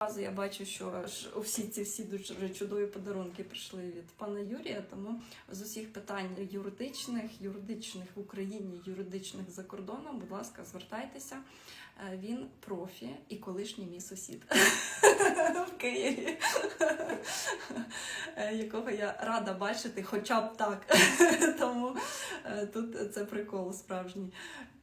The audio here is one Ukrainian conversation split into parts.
Разу я бачу, що ж всі ці всі дуже чудові подарунки прийшли від пана Юрія. Тому з усіх питань юридичних, юридичних в Україні, юридичних за кордоном, будь ласка, звертайтеся. Е, Він профі і колишній мій сусід в Києві, е, якого я рада бачити, хоча б так. Тому тут це прикол справжній.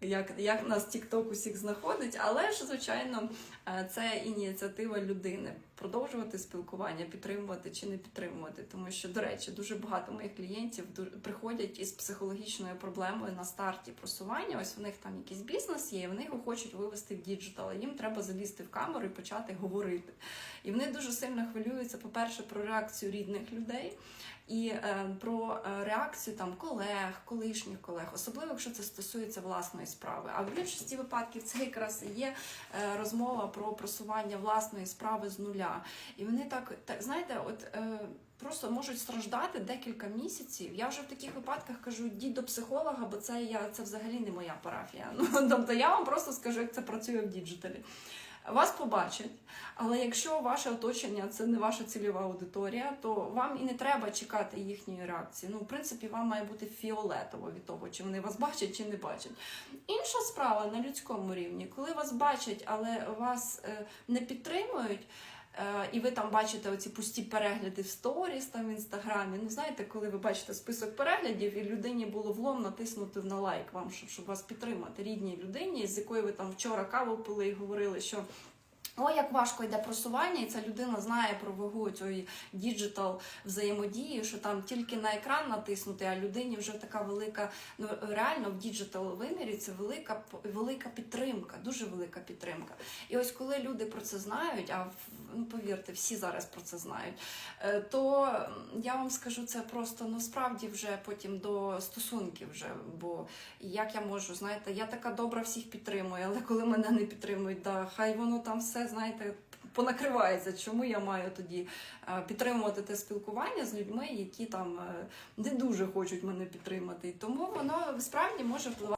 Як, як нас Тікток усіх знаходить, але ж, звичайно, е, це ініціатива людини продовжувати спілкування, підтримувати чи не підтримувати. Тому що, до речі, дуже багато моїх клієнтів приходять із психологічною проблемою на старті просування. Ось у них там якийсь бізнес є, і вони його хочуть вивести в діджитал. Їм треба залізти в камеру і почати говорити. І вони дуже сильно хвилюються, по-перше, про реакцію рідних людей. І е, про е, реакцію там колег, колишніх колег, особливо якщо це стосується власної справи. А в більшості випадків це якраз і є е, розмова про просування власної справи з нуля. І вони так, так знаєте, от. Е, Просто можуть страждати декілька місяців. Я вже в таких випадках кажу, йдіть до психолога, бо це я це взагалі не моя парафія. Ну тобто я вам просто скажу, як це працює в діджиталі. Вас побачать, але якщо ваше оточення це не ваша цільова аудиторія, то вам і не треба чекати їхньої реакції. Ну, в принципі, вам має бути фіолетово від того, чи вони вас бачать, чи не бачать. Інша справа на людському рівні, коли вас бачать, але вас е, не підтримують. Е, І ви там бачите оці пусті перегляди в сторіс там в інстаграмі. Ну знаєте, коли ви бачите список переглядів, і людині було влом натиснути на лайк вам, щоб, щоб вас підтримати, рідній людині, з якою ви там вчора каву пили і говорили, що Ой, як важко йде просування, і ця людина знає про вагу цієї діджитал взаємодії, що там тільки на екран натиснути, а людині вже така велика, ну реально в діджитал вимірі це велика велика підтримка, дуже велика підтримка. І ось коли люди про це знають, а ну повірте, всі зараз про це знають, е, то я вам скажу це просто ну справді вже потім до стосунків вже. Бо як я можу, знаєте, я така добра, всіх підтримую, але коли мене не підтримують, да, хай воно там все, знаєте, понакривається. Чому я маю тоді е, підтримувати те спілкування з людьми, які там е, не дуже хочуть мене підтримати? Тому воно справді може впливати.